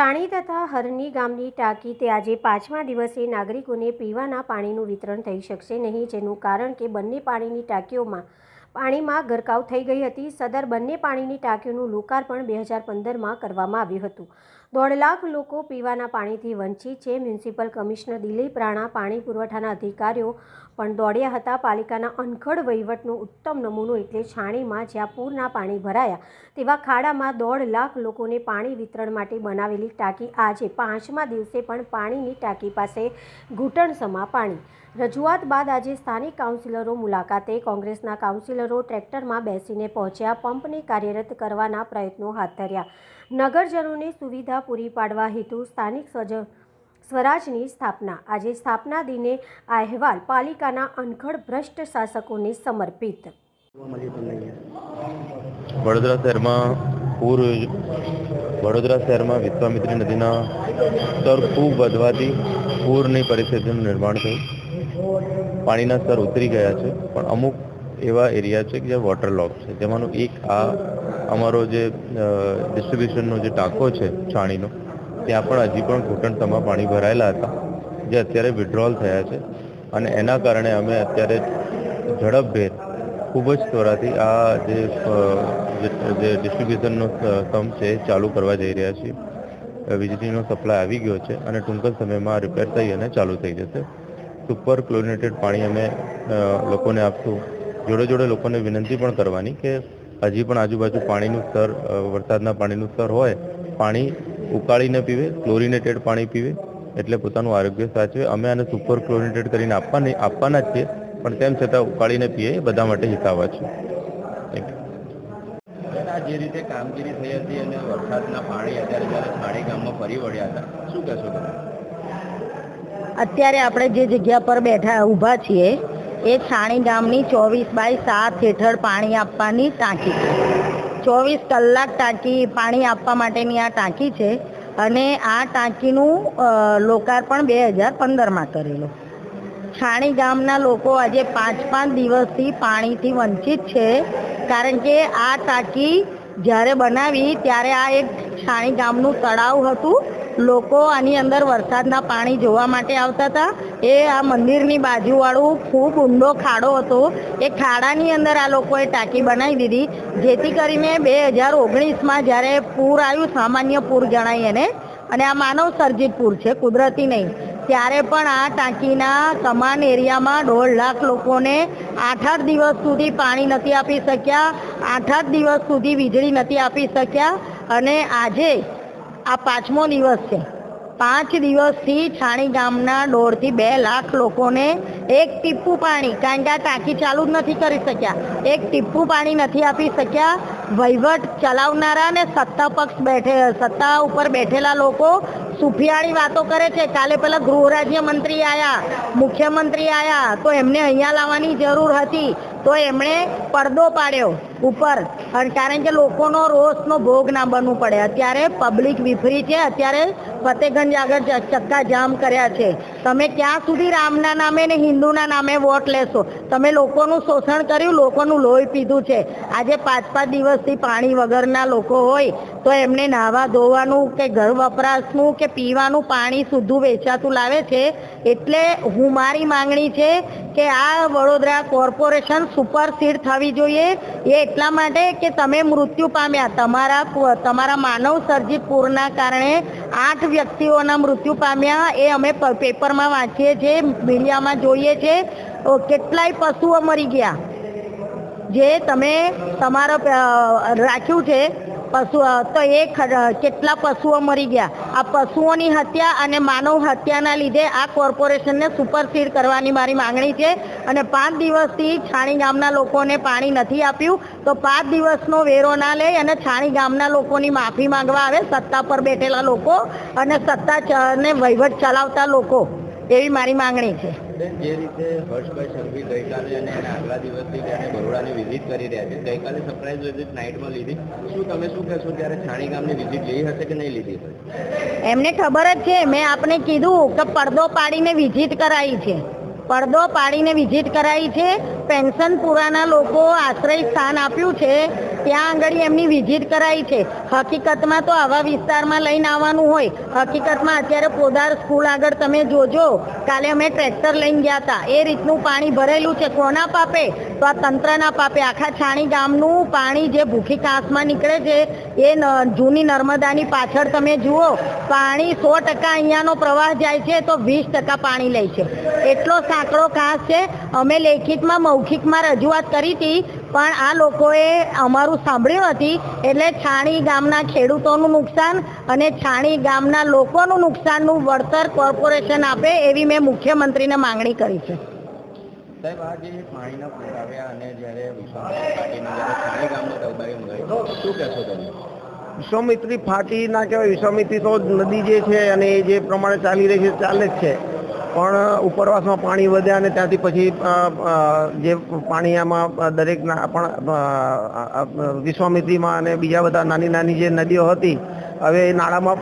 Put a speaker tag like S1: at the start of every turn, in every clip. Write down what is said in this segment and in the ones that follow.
S1: છાણી તથા હરની ગામની ટાંકી તે આજે પાંચમા દિવસે નાગરિકોને પીવાના પાણીનું વિતરણ થઈ શકશે નહીં, જેનું કારણ કે બંને પાણીની ટાંકીઓમાં પાણીમાં ગરકાવ થઈ ગઈ હતી. સદર બંને પાણીની ટાંકીઓનું લોકાર્પણ બે હજાર પંદરમાં કરવામાં આવ્યું હતું. દોઢ લાખ લોકો પીવાના પાણીથી વંચિત છે. મ્યુનિસિપલ કમિશનર દિલીપ રાણા પાણી પુરવઠાના અધિકારીઓ પણ દોડ્યા હતા. પાલિકાના અનખડ વહીવટનો ઉત્તમ નમૂનો એટલે છાણીમાં જ્યાં પૂરના પાણી ભરાયા તેવા ખાડામાં દોઢ લાખ લોકોને પાણી વિતરણ માટે બનાવેલી ટાંકી આજે પાંચમા દિવસે પણ પાણીની ટાંકી પાસે ઘૂંટણસમા પાણી. રજૂઆત બાદ આજે સ્થાનિક કાઉન્સિલરો મુલાકાતે. કોંગ્રેસના કાઉન્સિલરો ટ્રેક્ટરમાં બેસીને પહોંચ્યા. પંપને કાર્યરત કરવાના પ્રયત્નો હાથ ધર્યા. નગરજનોને સુવિધા પૂરી પાડવા હેતુ સ્થાનિક સ્વજ, સ્વરાજની સ્થાપના. આજે સ્થાપના દિને આ અહેવાલ પાલિકાના અનખડ ભ્રષ્ટ શાસકોને સમર્પિત.
S2: વડોદરા શહેરમાં પૂર, વડોદરા શહેરમાં વિશ્વામિત્રી નદીના સ્તર ખૂબ વધવાથી પૂરની પરિસ્થિતિનું નિર્માણ થયું. પાણીના સ્તર ઉતરી ગયા છે, પણ અમુક એવા એરિયા છે કે જે વોટર લોક છે. જેમાંનું એક આ અમારો જે ડિસ્ટ્રીબ્યુશનનો જે ટાંકો છે છાણીનો, ત્યાં પણ હજી પણ ઘૂંટણસમાં પાણી ભરાયેલા હતા, જે અત્યારે વિડ્રોલ થયા છે. અને એના કારણે અમે અત્યારે ઝડપભેર ખૂબ જ ત્વરાથી આ જે જે- ડિસ્ટ્રીબ્યુશનનો સ્તંભ છે ચાલુ કરવા જઈ રહ્યા છીએ. વીજળીનો સપ્લાય આવી ગયો છે અને ટૂંક જ સમયમાં રિપેર થઈ અને ચાલુ થઈ જશે. સુપર ક્લોરિનેટેડ પાણી અમે લોકોને આપશું. જોડે જોડે લોકોને વિનંતી પણ કરવાની કે હજી પણ આજુબાજુ પાણીનું સ્તર વરસાદના પાણીનું સ્તર હોય પાણી ઉકાળીને પીવે ક્લોરિનેટેડ પાણી પીવે એટલે પોતાનું આરોગ્ય સાચવે. અમે આને સુપર ક્લોરિનેટેડ કરીને આપવાની આપવાના જ છીએ પણ તેમ છતાં ઉકાળીને પીએ એ બધા માટે હિતાવા છે.
S3: જે રીતે કામગીરી થઈ હતી અને વરસાદના પાણી અત્યારે જ્યારે છાણી ગામમાં ફરી વળ્યા હતા શું કહેશો તમે?
S4: અત્યારે આપણે જે જગ્યા પર બેઠા ઊભા છીએ એ છાણી ગામની ચોવીસ બાય સાત હેઠળ પાણી આપવાની ટાંકી. છે ચોવીસ કલાક ટાંકી પાણી આપવા માટેની આ ટાંકી છે અને આ ટાંકીનું લોકાર્પણ બે હજાર પંદરમાં કરેલું. છાણી ગામના લોકો આજે પાંચ પાંચ દિવસથી પાણીથી વંચિત છે કારણ કે આ ટાંકી જ્યારે બનાવી ત્યારે આ એક છાણી ગામનું તળાવ હતું લોકો આની અંદર વરસાદના પાણી જોવા માટે આવતા હતા. એ આ મંદિરની બાજુવાળું ખૂબ ઊંડો ખાડો હતો. એ ખાડાની અંદર આ લોકોએ ટાંકી બનાવી દીધી. જેથી કરીને બે હજાર ઓગણીસમાં જ્યારે પૂર આવ્યું, સામાન્ય પૂર જણાય એને, અને આ માનવ સર્જિત પૂર છે, કુદરતી નહીં. ત્યારે પણ આ ટાંકીના સમાન એરિયામાં દોઢ લાખ લોકોને આઠ આઠ દિવસ સુધી પાણી નથી આપી શક્યા, આઠ આઠ દિવસ સુધી વીજળી નથી આપી શક્યા, અને આજે આ પાંચમો દિવસ છે. પાંચ દિવસથી છાણી ગામના દોઢથી બે લાખ લોકોને એક ટીપું પાણી, કારણ કે આ ટાંકી ચાલુ જ નથી કરી શક્યા. એક ટીપું પાણી નથી આપી શક્યા. વહીવટ ચલાવનારા અને સત્તા પક્ષ બેઠે, સત્તા ઉપર બેઠેલા લોકો સુફિયાળી વાતો કરે છે. કાલે પેલા ગૃહ રાજ્ય મંત્રી આવ્યા મુખ્યમંત્રી આવ્યા તો એમને અહીંયા લાવવાની જરૂર હતી. તો એમણે પડદો પાડ્યો. ઉપર. અને કારણ કે લોકોનો રોષનો ભોગ ના બનવું પડે. અત્યારે પબ્લિક વિફરી છે, અત્યારે ફતેગંજ આગળ ચક્કા જામ કર્યા છે. તમે ક્યાં સુધી રામના નામે ને હિન્દુના નામે વોટ લેશો? તમે લોકોનું શોષણ કર્યું, લોકોનું લોહી પીધું છે. આજે પાંચ પાંચ દિવસથી પાણી વગરના લોકો હોય, તો એમને નાહવા ધોવાનું કે ઘર વપરાશનું કે પીવાનું પાણી શુદ્ધું વેચાતું લાવે છે. એટલે હું મારી માંગણી છે કે આ વડોદરા કોર્પોરેશન સુપરસીડ થવી જોઈએ. એ એટલા માટે કે તમે મૃત્યુ પામ્યા. તમારા તમારા માનવ સર્જિત પૂરના કારણે આઠ વ્યક્તિઓના મૃત્યુ પામ્યા એ અમે પેપરમાં વાંચીએ છીએ, મીડિયામાં જોઈએ છીએ. કેટલાય પશુઓ મરી ગયા. જે તમે તમારો રાખ્યું છે. પશુ તો એ કેટલા પશુઓ મરી ગયા? આ પશુઓની હત્યા અને માનવ હત્યાના લીધે આ કોર્પોરેશનને સુપરસીડ કરવાની મારી માંગણી છે અને પાંચ દિવસથી છાણી ગામના લોકોને પાણી નથી આપ્યું. તો પાંચ દિવસનો વેરો ના લે અને છાણી ગામના લોકોની માફી માંગવા આવે સત્તા પર બેઠેલા લોકો અને સત્તા ને વહીવટ ચલાવતા લોકો. એવી મારી માંગણી છે.
S3: જે રીતે હર્ષભાઈ સંઘવી ગઈકાલે અને એના આગલા દિવસથી તેને બરોડાની વિઝિટ કરી રહ્યા છે ગઈકાલે સરપ્રાઇઝ વિઝિટ નાઇટમાં લીધી. શું તમે શું કહેશો ત્યારે છાણી ગામની વિઝિટ લઈ હશે કે નહીં લીધી?
S4: એમને ખબર જ છે મેં આપને કીધું કે પડદો પાડીને વિઝિટ કરાવી છે. પડદો પાડીને વિઝિટ કરાવી છે પેન્શનપુરાના લોકો આશ્રય સ્થાન આપ્યું છે, ત્યાં આગળ એમની વિઝિટ કરાઈ છે. હકીકતમાં તો આવા વિસ્તારમાં લઈને આવવાનું હોય. હકીકતમાં અત્યારે પોદાર સ્કૂલ આગળ તમે જોજો, કાલે અમે ટ્રેક્ટર લઈને ગયા હતા. એ રીતનું પાણી ભરેલું છે. કોના પાપે? તો આ તંત્રના પાપે. આખા છાણી ગામનું પાણી જે ભૂખી કાંસમાં નીકળે છે, એ જૂની નર્મદાની પાછળ તમે જુઓ, પાણી સો ટકા અહીંયાનો પ્રવાહ જાય છે, તો વીસ ટકા પાણી લે છે. એટલો સાંકડો કાંસ છે. અમે લેખિતમાં મૌખિકમાં રજૂઆત કરી હતી પણ આ લોકોએ અમારું સાંભળ્યું નથી એટલે છાણી ગામના ખેડૂતોનું નુકસાન અને છાણી ગામના લોકોનું નુકસાનનું વળતર કોર્પોરેશન આપે એવી મેં મુખ્યમંત્રીને માંગણી કરી છે.
S3: સાહેબ આ જે પાણીના પૂર આવ્યા અને જ્યારે વિશ્વામિત્રી પાટીને જ્યારે છાણી ગામને તલબારી શું કહેશો તમે?
S5: વિશ્વામિત્રી ફાટી ના કહેવાય વિશ્વામિત્રી તો નદી જે છે અને એ જે પ્રમાણે ચાલી રહી છે ચાલે જ છે. પણ ઉપરવાસમાં પાણી વધ્યા અને ત્યાંથી પછી જે પાણી આમાં દરેક પણ વિશ્વામિત્રીમાં અને બીજા બધા નાની નાની જે નદીઓ હતી, હવે એ નાળામાં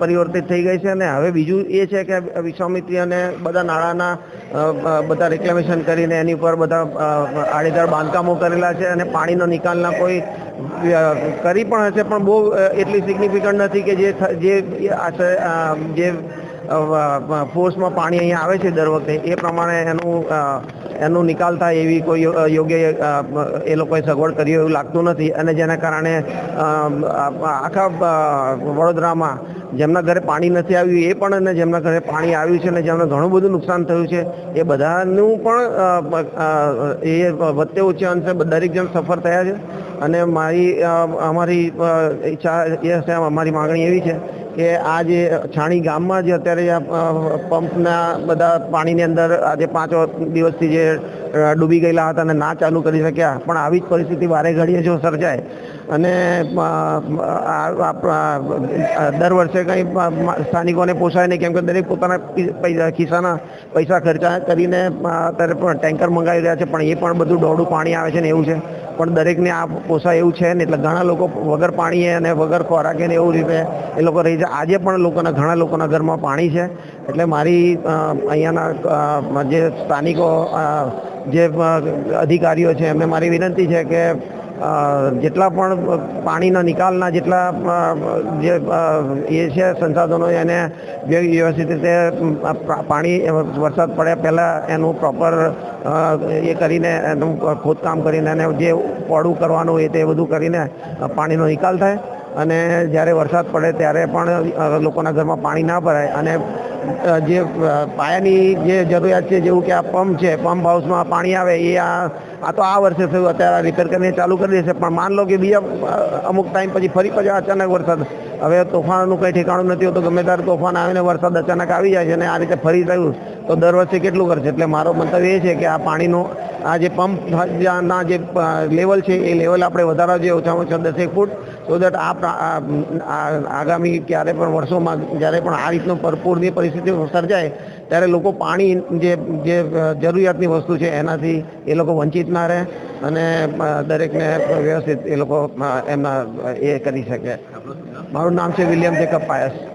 S5: પરિવર્તિત થઈ ગઈ છે અને હવે બીજું એ છે કે વિશ્વામિત્રી અને બધા નાળાના બધા રિક્લેમેશન કરીને એની ઉપર બધા આડેધડ બાંધકામો કરેલા છે અને પાણીનો નિકાલના કોઈ કરી પણ હશે, પણ બહુ એટલી સિગ્નિફિકન્ટ નથી કે જે જે આશરે જે ફોર્સમાં પાણી અહીંયા આવે છે દર વખતે. એ પ્રમાણે એનું એનું નિકાલ થાય એવી કોઈ યોગ્ય એ લોકોએ સગવડ કરી એવું લાગતું નથી. અને જેના કારણે આખા વડોદરામાં જેમના ઘરે પાણી નથી આવ્યું, એ પણ અને જેમના ઘરે પાણી આવ્યું છે અને જેમને ઘણું બધું નુકસાન થયું છે, એ બધાનું પણ એ વધતે ઓછે અંશે દરેક જણ સફર થયા છે. અને મારી અમારી ઈચ્છા એ અમારી માગણી એવી છે કે આ જે છાણી ગામમાં જે અત્યારે પંપના બધા પાણીની અંદર આજે પાંચ દિવસથી જે ડૂબી ગયેલા હતા અને ના ચાલુ કરી શક્યા, પણ આવી જ પરિસ્થિતિ વારે ઘડીએ જો સર્જાય અને દર વર્ષે કંઈ સ્થાનિકોને પોસાય નહીં, કેમ કે દરેક પોતાના ખિસ્સાના પૈસા ખર્ચા કરીને અત્યારે પણ ટેન્કર મંગાવી રહ્યા છે, પણ એ પણ બધું દોડું પાણી આવે છે ને એવું છે. પણ દરેકને આ પોસાય એવું છે ને, એટલે ઘણા લોકો વગર પાણીએ અને વગર ખોરાકે ને એવું રીતે એ લોકો રહી છે આજે પણ લોકોના, ઘણા લોકોના ઘરમાં પાણી છે. એટલે મારી અહીંયાના જે સ્થાનિકો જે અધિકારીઓ છે, એમને મારી વિનંતી છે કે જેટલા પણ પાણીના નિકાલના જેટલા જે એ છે સંસાધનો એને વ્ય- વ્યવસ્થિત રીતે પાણી વરસાદ પડ્યા પહેલાં એનું પ્રોપર એ કરીને એનું ખોદકામ કરીને એને જે પોડું કરવાનું હોય તે બધું કરીને પાણીનો નિકાલ થાય. અને જ્યારે વરસાદ પડે ત્યારે પણ લોકોના ઘરમાં પાણી ના ભરાય અને જે પાયાની જે જરૂરિયાત છે, જેવું કે આ પંપ છે, પંપ હાઉસમાં પાણી આવે, એ આ આ તો આ વર્ષે થયું, અત્યારે રિપેર કરીને ચાલુ કરી દેશે. પણ માન લો કે બીજા અમુક ટાઈમ પછી ફરી પછી અચાનક વરસાદ હવે તોફાનનું કંઈ ઠેકાણું નથી હોતું. ગમે ત્યારે તોફાન આવીને વરસાદ અચાનક આવી જાય છે અને આ રીતે ફરી થયું તો દર વર્ષે કેટલું કરશે? એટલે મારો મંતવ્ય એ છે કે આ પાણીનો આ જે પંપ ના જે લેવલ છે એ લેવલ આપણે વધારવા જોઈએ ઓછામાં ઓછા દસેક ફૂટ. સો દેટ આ- આગામી ક્યારે પણ વર્ષોમાં જ્યારે પણ આ રીતનું ભરપૂરની પરિસ્થિતિ સર્જાય, ત્યારે લોકો પાણી જે જે જરૂરિયાતની વસ્તુ છે એનાથી એ લોકો વંચિત ના રહે અને દરેકને વ્યવસ્થિત એ લોકો એમના એ કરી શકે. મારું નામ છે વિલિયમ જેકબ પાયસ.